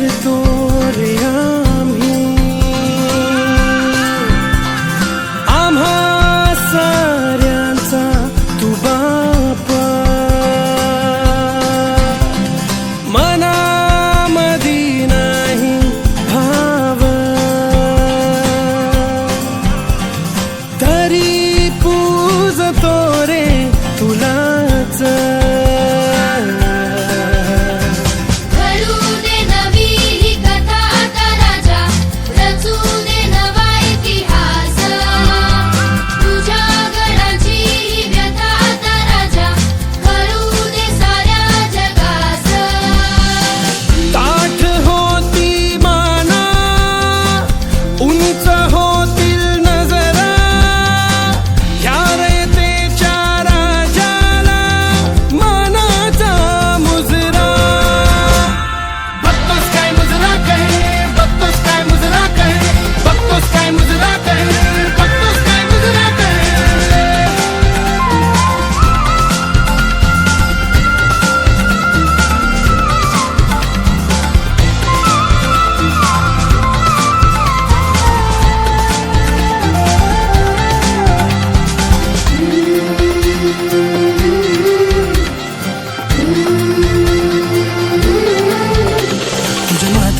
विसरतो रे आम्ही आम्हा साऱ्यांचा तू बापा. मनामधी नाही भाव. तरी पूजतो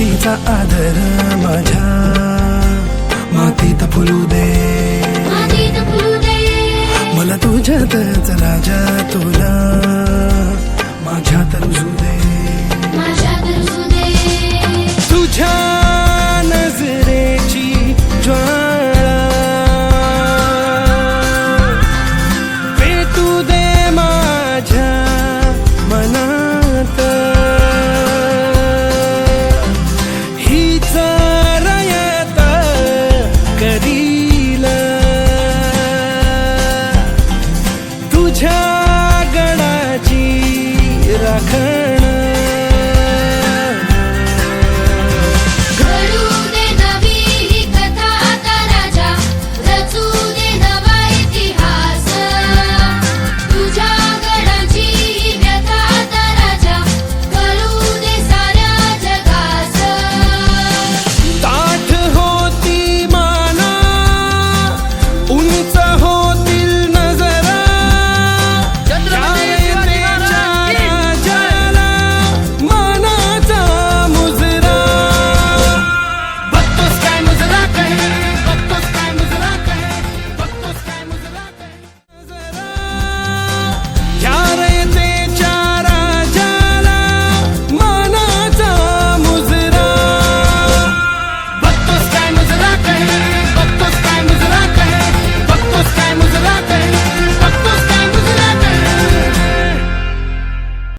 मातीचा आदर माझ्या. मातीत फुलू दे. मला तुझ्यातच राजा तुला.